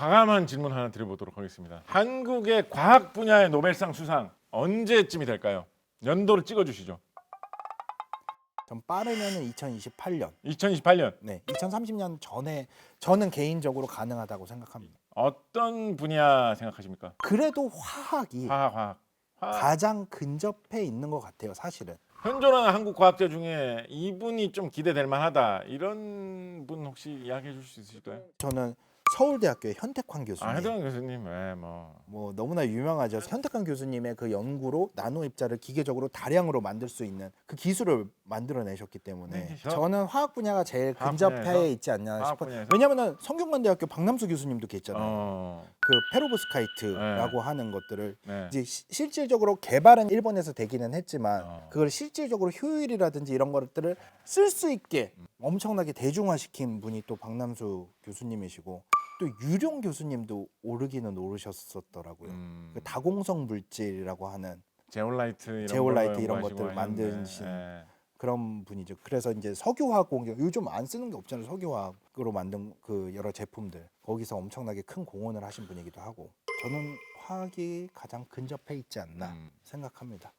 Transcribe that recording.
과감한 질문 하나 드려보도록 하겠습니다. 한국의 과학 분야의 노벨상 수상 언제쯤이 될까요? 연도를 찍어주시죠. 좀 빠르면은 2028년. 2028년 네, 2030년 전에 저는 개인적으로 가능하다고 생각합니다. 어떤 분야 생각하십니까? 그래도 화학이 화학, 화학. 화학. 가장 근접해 있는 것 같아요, 사실은. 현존하는 한국 과학자 중에 이분이 좀 기대될 만하다 이런 분 혹시 이야기해 줄수 있을까요? 저는 서울대학교의 현택환 교수님. 아 해당 교수님, 네, 뭐뭐 너무나 유명하죠. 현택환 교수님의 그 연구로 나노 입자를 기계적으로 다량으로 만들 수 있는 그 기술을 만들어내셨기 때문에 네, 저- 저는 화학 분야가 제일 화학 근접해 분야에서? 있지 않나 화학 싶어요. 분야에서? 왜냐하면 성균관대학교 박남수 교수님도 계셨잖아요. 어, 그 페로브스카이트라고 하는 것들을 네. 이제 시- 실질적으로 개발은 일본에서 되기는 했지만 어. 그걸 실질적으로 효율이라든지 이런 것들을 쓸 수 있게 엄청나게 대중화시킨 분이 또 박남수 교수님이시고 또 유룡 교수님도 오르기는 오르셨었더라고요. 음, 그 다공성 물질이라고 하는 제올라이트 이런 제올라이트 이런 것들 만드신 네. 그런 분이죠. 그래서 이제 석유화학 공정 요즘 안 쓰는 게 없잖아요. 석유화학으로 만든 그 여러 제품들 거기서 엄청나게 큰 공헌을 하신 분이기도 하고 저는 화학이 가장 근접해 있지 않나 음. 생각합니다.